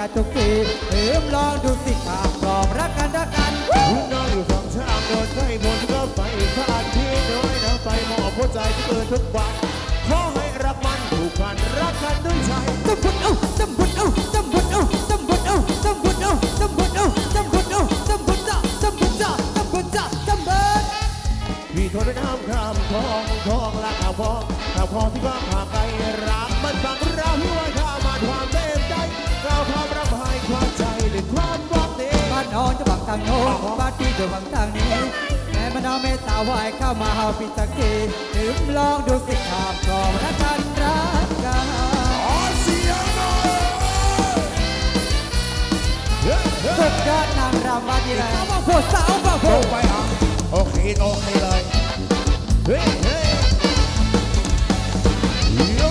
กันทุกทีลืมลองดูสิข่ากรอบรักกันรักกันคุณนอนอยู่ฝั่งชามโดนไฟบนก็ไปผ่านที่น้อยน้ำไปมอบหัวใจที่เปิดทุกวันขอให้รักมันผูกพันรักกันด้วยใจจำบุญเอาจำบุญเอาจำบุญเอาจำบุญเอาจำบุญเอาจำบุญเอาจำบุญเอาจำบุญจ้าจำบุญจ้าจำบุญจ้าจำบุญพี่ทนน้ำคำทองทองรักเอาพองเอาพอที่ว่างห่างไกล ทางโน้นบ้านพี่จะบังทางนี้ แม่มันเอาเมตตาไหวเข้ามาเฮาปิดสักทีลืมลองดูสิขาวกรอบรักกันรักกันสุดยอดนางรำบ้านนี้เลยมาโพสาวมาโพลงไปอะโอเคโอเคเลยเฮ้ยเฮ้ยโย่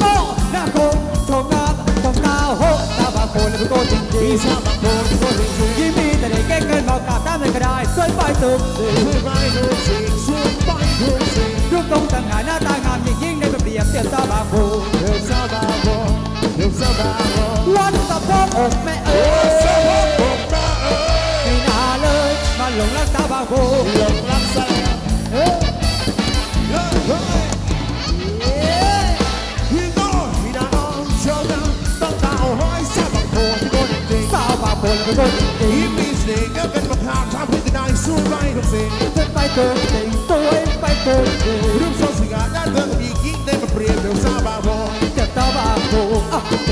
โก้หน้าโกงชมงามชมดาวโฮตาบาโคนและผู้โกจริงีชาบักโดนก็รู้สึกยิ้มมีแต่ได้แก้เกินบอกกาตามเลยก็ได้สวยไปสุดช่วยไปทุกสิช่วยไปทุกสิรูปตรงต่างหากหน้าตา งสาวบาโคและผู้โกจริงจริอีงมีเสียงก็เป็นประธานทำให้ได้ช่วยไปทุกสิ่งสวยไปสุดจริงสวยไปสุดจริงรูปทรงสง่าด้านเดินดียิ่งได้มาเปรียบเดี๋ยวซาบาโบเจ็บตาบาโคอะเจ็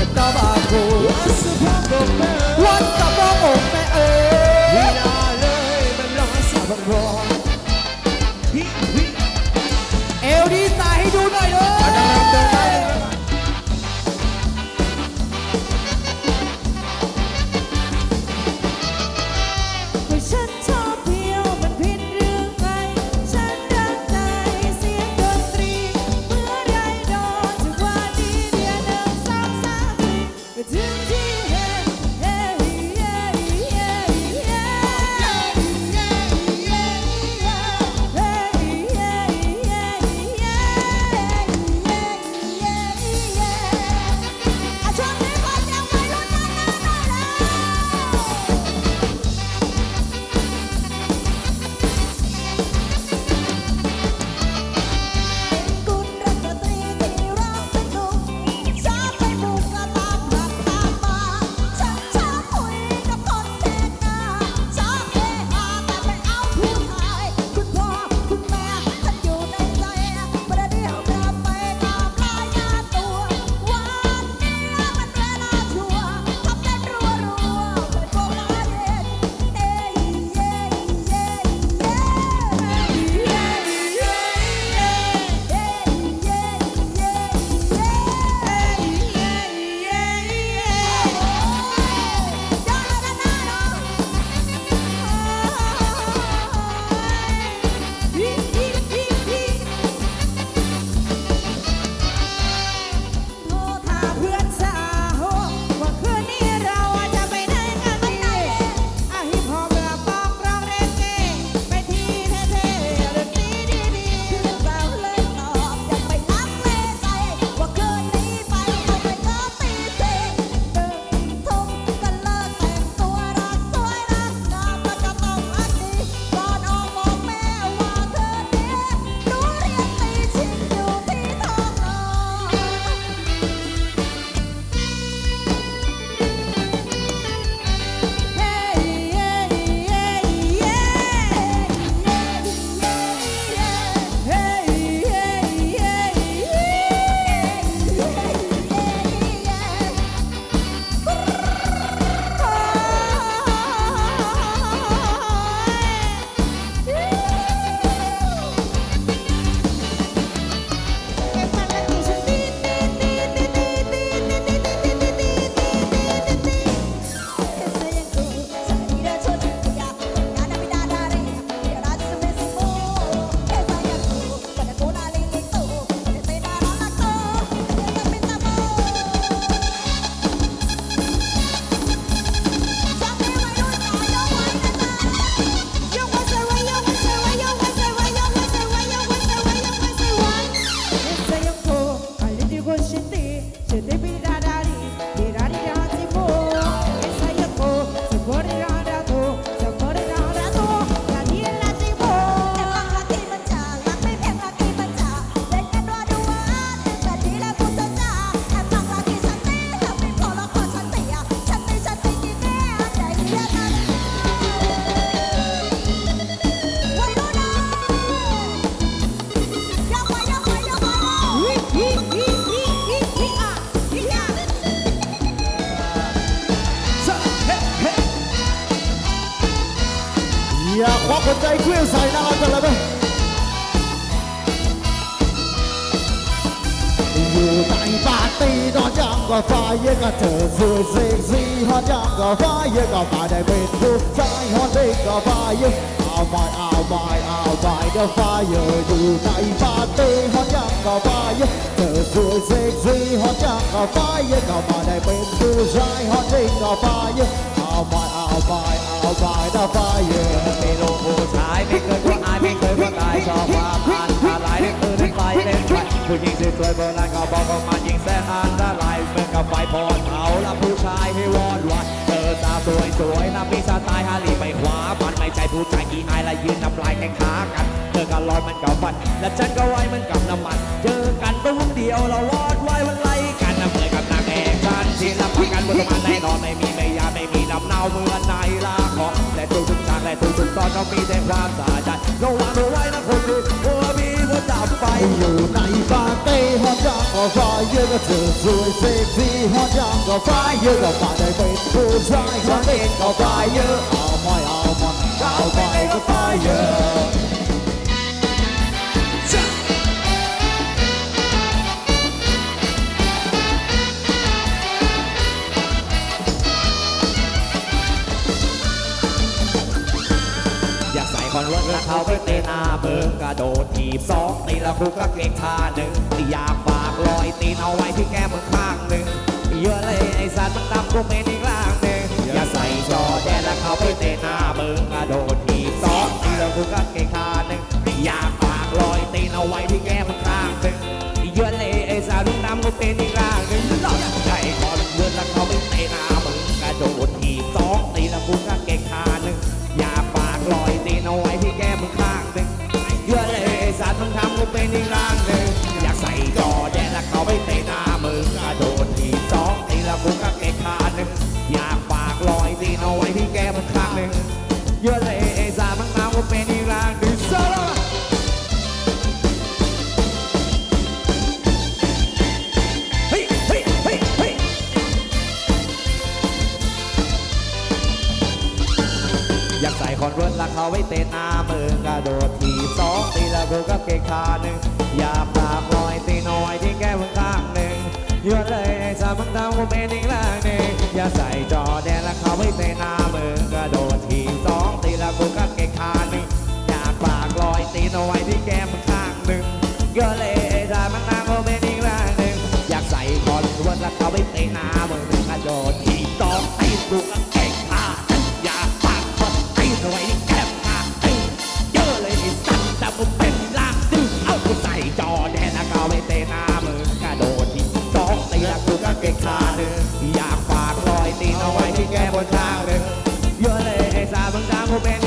คนใจเคลื่อนใส่นะครับกันเลยไหมอยู่ในปาร์ตี้นอนยังก็ฟ้าเยอะก็เธอสวยเซ็กซี่ฮอตยังก็ฟ้าเยอะก็มาได้เป็นผู้ชายฮอตเด็กก็ฟ้าเยอะเอาไปเอาไปเอาไปเดี๋ยวฟ้าเยอะอยู่ในปาร์ตี้ฮอตยังก็ฟ้าเยอะเธอสวยเซ็กซี่ฮอตยังก็ฟ้าเยอะก็มาได้เป็นผู้ชายฮอตเด็กก็ฟ้าเยอะเอาไปเอาไปเอา ไปเดี๋ยวฟ้าเยอะไม่ลงผู้ชายไม่เคยว่าอายไม่เคยว่าตายชอบความอันตรายเล่นปืนเล่นไฟเล่นไฟผู้หญิงสวยๆโบราณเขาบอกว่ามันยิงแสนอันตรายเหมือนกับไฟพรเผาล้วผู้ชายให้วอดวายเธอตาสวยสวยๆนะมีสไตล์ฮาลีไปขวามันไม่ใช่ผู้ชายกี่อายละยืนน้ำลายแข่งขากันเธอก็ลอยมันกับฟันและฉันก็ไว้มันกับน้ำมันเจอกันตุ้มเดียวเราวอดไว้วันไล่กันนะเหมือนกับนางเอกฉันที่รับประกันบนสมานแน่ อยู่ในปาร์ตี้ฮอตจังก็ฟ้าเยอะก็เธอสวยเซ็กซี่ฮอตจังก็ฟ้าเยอะก็มาได้เป็นผู้ชายฮอตเด็กก็ฟ้าเยอะเอาไม่เอามันเอาไปก็ฟ้าเยอะ เวิร์ตแล้วเขาไปเตะหน้าเบิงกระโดดทีบสองตีละคุกก็เก่งท่าหนึ่งอยากฝากรอยตีนเอาไว้ที่แก้มมือข้างหนึ่งเยอะเลยไอ้สัตว์มันดำกูเป็นอีกล่างหนึ่งอย่าใส่จอแดนแล้วเขาไปเตะหน้าเบิงกระโดดทีบสองตีละคุกก็เก่งท่าหนึ่งอยากฝากรอยตีนเอาไว้ที่แก้มมือข้างหนึ่งเยอะเลยไอ้สัตว์มันดำกูเป็นอีกล่างหนึ่งเราอยากใส่คอนเวิร์ตแล้วเขาไปเตะหน้า เป็นอีกร่าน นเวิร์ตแล้วเขาไว้เตะหน้ามือกระโดดทีสองตีแล้วกูก็เกะขาหนึ่งอยากปากลอยตีน้อยที่แก้มข้างหนึ่งเยอะเลยไอ้สามมึงทำกูเป็นอีกล่างหนึ่งอยากใส่จอแดนล้วเขาไว้เตะหน้ามือกระโดดทีสองตีแล้วกูก็เกะขาหนึ่งอยากปากลอยตีน้อยที่แก้มข้างหนึ่งเยอะเลยไอ้สามมึงทำกูเป็นอีกล่างหนึ่งอยากใส่คอนเวิร์ตแล้วเขาไว้เตะหน้ามือกระโดดที Oh man.